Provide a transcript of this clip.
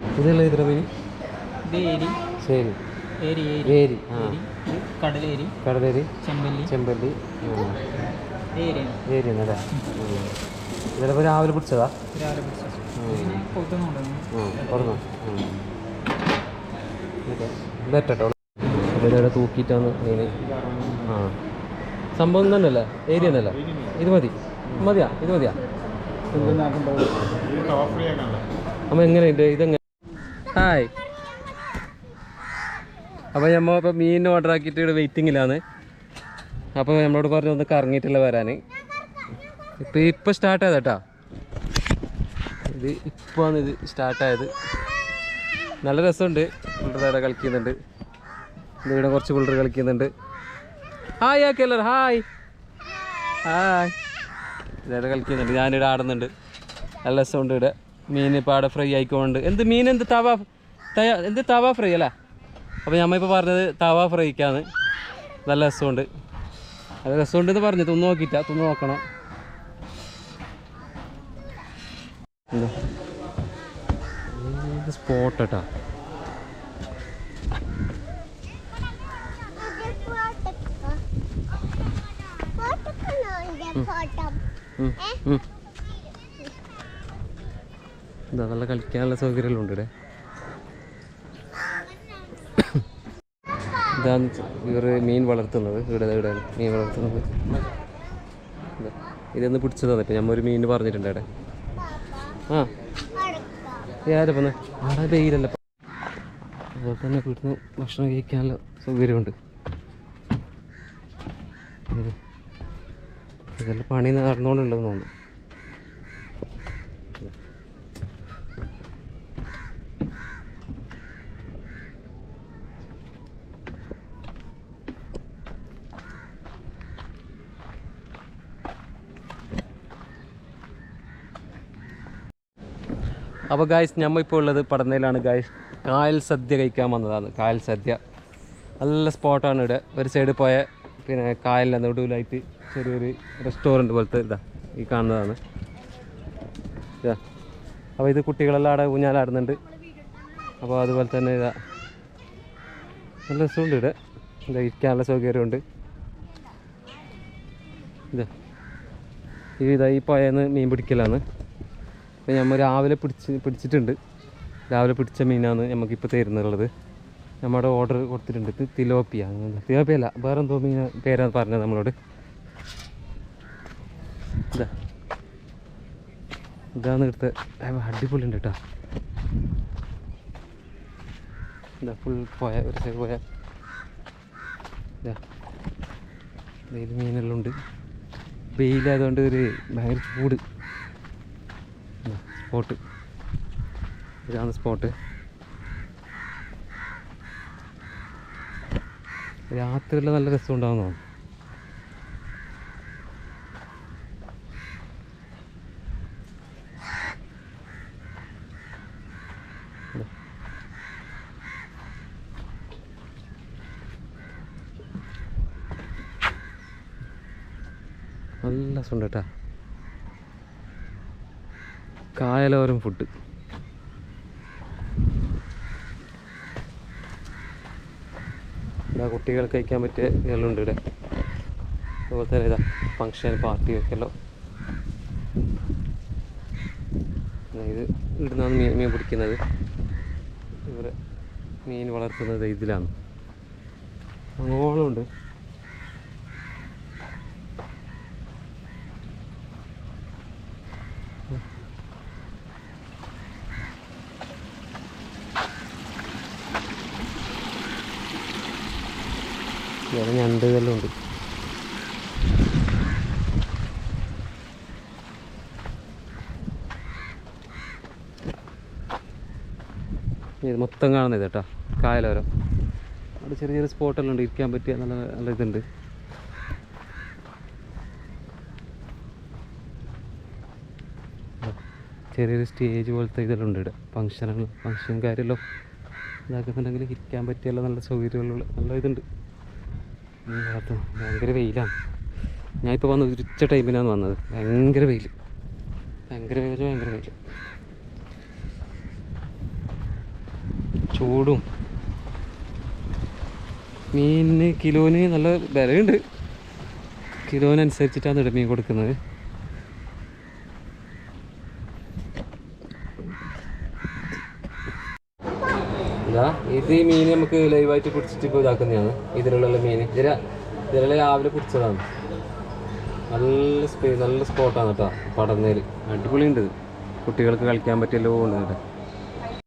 ഇതല്ല ഇത്ര മീൻ ഇത് ഏരി. ശരി. ഏരി ഏരി. ഏരി. ആ. ഏരി. കടലേരി. കടലേരി. ചെമ്പല്ലി. ചെമ്പല്ലി. ഏരിയാണ്. ഏരി എന്നല്ലേ ഇതിലിപ്പോൾ രാവിലെ പിടിച്ചതാ? രാവിലെ പിടിച്ചത്. അപ്പോൾ ഇതിവിടെ തൂക്കിയിട്ടാണ് മീൻ ആ. സംഭവം തന്നെയല്ലേ? ഏരിയ തന്നെയല്ലേ? ഇത് മതി. മതിയാ. ഇത് മതിയാ. അമ്മ എങ്ങനെയുണ്ട് ഇതെങ്ങനെ ഹായ്. അപ്പോൾ നമ്മൾ ഇപ്പോൾ മീൻ ഓർഡർ ആക്കിയിട്ട് ഇവിടെ വെയിറ്റിങ്ങിലാണ് അപ്പോൾ നമ്മളോട് പറഞ്ഞു ഒന്ന് കറങ്ങിയിട്ടില്ല വരാൻ ഇപ്പം ഇപ്പോൾ സ്റ്റാർട്ട് ചെയ്തേട്ടാ ഇത് ഇപ്പോഴാണ് ഇത് സ്റ്റാർട്ടായത് നല്ല രസമുണ്ട്. പിള്ളേർ അവിടെ കളിക്കുന്നുണ്ട് ഇവിടെ കുറച്ച് പിള്ളേർ കളിക്കുന്നുണ്ട് ഹായ് ആ കെല്ലർ ഹായ് ഹായ് ഇതവിടെ കളിക്കുന്നുണ്ട് ഞാനിവിടെ ആടുന്നുണ്ട്. നല്ല രസമുണ്ട് ഇവിടെ. മീൻ ഇപ്പോൾ അവിടെ ഫ്രൈ ആയിക്കൊണ്ട് എന്ത് മീൻ? എന്ത് തവ? എന്ത് തവ ഫ്രൈ അല്ലേ? അപ്പോൾ ഞമ്മ ഇപ്പോൾ പറഞ്ഞത് തവ ഫ്രൈക്കാണ്. നല്ല രസമുണ്ട്. അത് രസമുണ്ടെന്ന് പറഞ്ഞു തിന്ന് നോക്കിയിട്ട തിന്ന് നോക്കണം. ഇത്. സ്പോട്ട് കേട്ടാ. ഇതാ നല്ല കളിക്കാനുള്ള സൗകര്യമെല്ലാം ഉണ്ട് ഇവിടെ ഇതാണ് ഇവർ മീൻ വളർത്തുന്നത്. ഇവിടെ ഇവിടെ മീൻ വളർത്തുന്നത്. ഇതാ. ഇതൊന്ന് പിടിച്ചതാണ്. ഇപ്പം നമ്മൾ ഒരു മീൻ പറഞ്ഞിട്ടുണ്ട് ഇവിടെ ആ. ഏതാ ആടെ വെയിലല്ല. അതുപോലെ തന്നെ വീട്ടിൽ നിന്ന് ഭക്ഷണം കഴിക്കാനുള്ള സൗകര്യമുണ്ട്. ഇത്. ഇതെല്ലാം പണി നടന്നുകൊണ്ടുള്ളതെന്ന് തോന്നുന്നു. അപ്പോൾ ഗായ്സ് ഞമ്മ ഇപ്പോൾ ഉള്ളത് പടന്നയിലാണ് ഗായ്സ് കായൽ സദ്യ കഴിക്കാൻ വന്നതാണ്. കായൽ സദ്യ. നല്ല സ്പോട്ടാണ് ഇവിടെ. ഒരു സൈഡിൽ പോയ പിന്നെ കായലിന്റെ നടുവിലായിട്ട് ചെറിയൊരു റെസ്റ്റോറന്റ് പോലത്തെ ഇതാ ഈ കാണുന്നതാണ്. ഇതാ. അപ്പോൾ ഇത് കുട്ടികളെല്ലാം അവിടെ ഊഞ്ഞാലാടുന്നുണ്ട്. അപ്പോൾ അതുപോലെ തന്നെ ഇതാ. നല്ല രസമുണ്ട് ഇവിടെ. ഇതാ ഇരിക്കാനുള്ള സൗകര്യമുണ്ട്. ഇതാ. ഇതാ ഈ പോയെന്ന് മീൻ പിടിക്കലാണ്. അപ്പോൾ നമ്മൾ രാവിലെ പിടിച്ച് പിടിച്ചിട്ടുണ്ട്. രാവിലെ പിടിച്ച മീനാണ് നമുക്കിപ്പോൾ തരുന്നുള്ളത്. നമ്മുടെ ഓർഡർ കൊടുത്തിട്ടുണ്ട്. Tilapia tilapia. അല്ല വേറെ എന്തോ മീൻ പേരാണ് പറഞ്ഞത് നമ്മളോട്. ഇതാ. എടുത്ത് അടിപൊളി ഉണ്ട് കേട്ടോ ഫുൾ പോയ ഒരു സൈഡ് പോയ. ഇതാ. മീനെല്ലാം ഉണ്ട്. വെയിലായതുകൊണ്ട് ഒരു ഭയങ്കര ചൂട്. സ്പോട്ട്. ഇതാണ് സ്പോട്ട്. രാത്രിയിൽ നല്ല രസം ഉണ്ടാകുന്നതാണ് നല്ല രസമുണ്ട് കേട്ടാ. കായലോരം ഫുഡ് ഇതാ കുട്ടികൾക്ക് കഴിക്കാൻ പറ്റിയ ഇതെല്ലാമുണ്ട് ഇവിടെ. അതുപോലെ തന്നെ ഇതാ ഫങ്ഷൻ പാർട്ടി വെക്കല്ലോ ഇത് ഇവിടുന്നാണ് മീൻ മീൻ പിടിക്കുന്നത്. ഇവിടെ മീൻ വളർത്തുന്നത് ഇതിലാണ്. അങ്ങോളമുണ്ട് വേറെ ഞണ്ട് ഇതെല്ലാം ഉണ്ട്. ഇത് മൊത്തം കാണുന്നത് കേട്ടോ. കായലോരം. അവിടെ ചെറിയ ചെറിയ സ്പോട്ടെല്ലാം ഉണ്ട്. ഇരിക്കാൻ പറ്റിയ നല്ല നല്ല ഇതുണ്ട്. ചെറിയൊരു സ്റ്റേജ് പോലത്തെ ഇതെല്ലാം ഉണ്ട് ഇവിടെ. ഫങ്ഷനുകൾ ഫങ്ഷൻ കാര്യമെല്ലാം ഇതാക്കുന്നുണ്ടെങ്കിൽ ഇരിക്കാൻ പറ്റിയല്ലോ നല്ല സൗകര്യമുള്ള നല്ല ഇതുണ്ട്. ഈ ഭാഗത്ത് ഭയങ്കര വെയിലാണ്. ഞാനിപ്പോൾ വന്നത് ഒരു ഉച്ച ടൈമിനാണ് വന്നത്. ഭയങ്കര വെയിൽ ഭയങ്കര വെയിൽ ഭയങ്കര വെയിൽ ചൂടും. മീനിന് കിലോന് നല്ല വിലയുണ്ട്. കിലോനനുസരിച്ചിട്ടാണ് ഇവിടെ മീൻ കൊടുക്കുന്നത്. ഇതാ ഈ മീൻ നമുക്ക് ലൈവായിട്ട് പിടിച്ചിട്ട് ഇപ്പോൾ ഇതാക്കുന്നതാണ്. ഇതിലുള്ള മീൻ. ഇതിര ഇതിലുള്ള രാവിലെ പിടിച്ചതാണ് നല്ല സ്പേ നല്ല സ്പോട്ടാണ് കേട്ടോ പടന്നേൽ അടിപൊളിയുണ്ട്. കുട്ടികൾക്ക് കളിക്കാൻ പറ്റിയല്ലോ ഉണ്ട് ഇവിടെ